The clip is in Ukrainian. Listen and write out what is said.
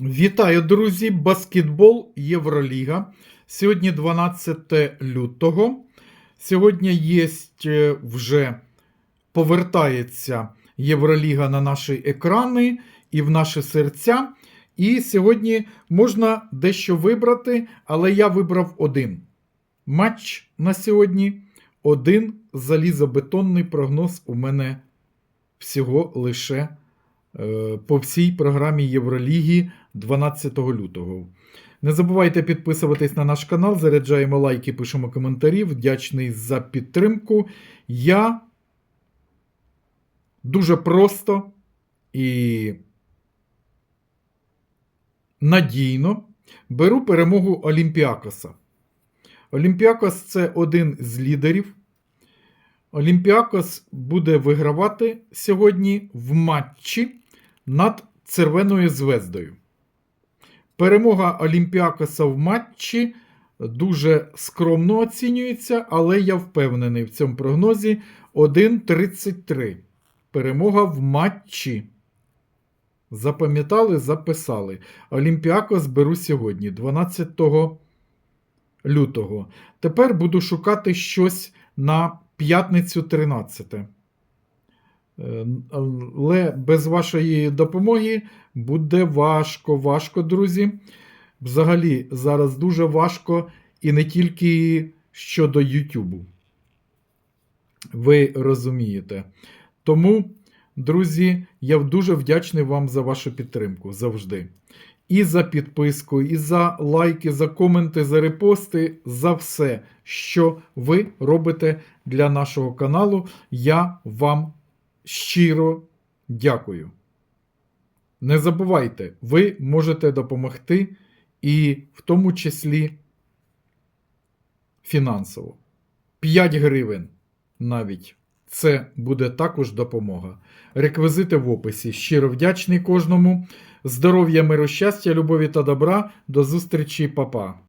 Вітаю, друзі! Баскетбол Євроліга. Сьогодні 12 лютого. Сьогодні є е, вже повертається Євроліга на наші екрани і в наші серця. І сьогодні можна дещо вибрати, але я вибрав один матч на сьогодні. Один залізобетонний прогноз у мене всього лише е, по всій програмі Євроліги 12 лютого. Не забувайте підписуватись на наш канал, заряджаємо лайки, пишемо коментарі. Вдячний за підтримку. Я дуже просто і надійно беру перемогу Олімпіакоса. Олімпіакос це один з лідерів. Олімпіакос буде вигравати сьогодні в матчі над Червоною звездою. Перемога Олімпіакоса в матчі дуже скромно оцінюється, але я впевнений в цьому прогнозі 1.33. Перемога в матчі. Запам'ятали, записали. Олімпіакос беру сьогодні, 12 лютого. Тепер буду шукати щось на п'ятницю 13. Але без вашої допомоги буде важко, важко, друзі. Взагалі, зараз дуже важко і не тільки щодо Ютубу. Ви розумієте. Тому, друзі, я дуже вдячний вам за вашу підтримку завжди. І за підписку, і за лайки, за коменти, за репости, за все, що ви робите для нашого каналу. Я вам щиро дякую. Не забувайте, ви можете допомогти і в тому числі фінансово. 5 гривень навіть. Це буде також допомога. Реквізити в описі. Щиро вдячний кожному. Здоров'я, миру, щастя, любові та добра. До зустрічі, папа.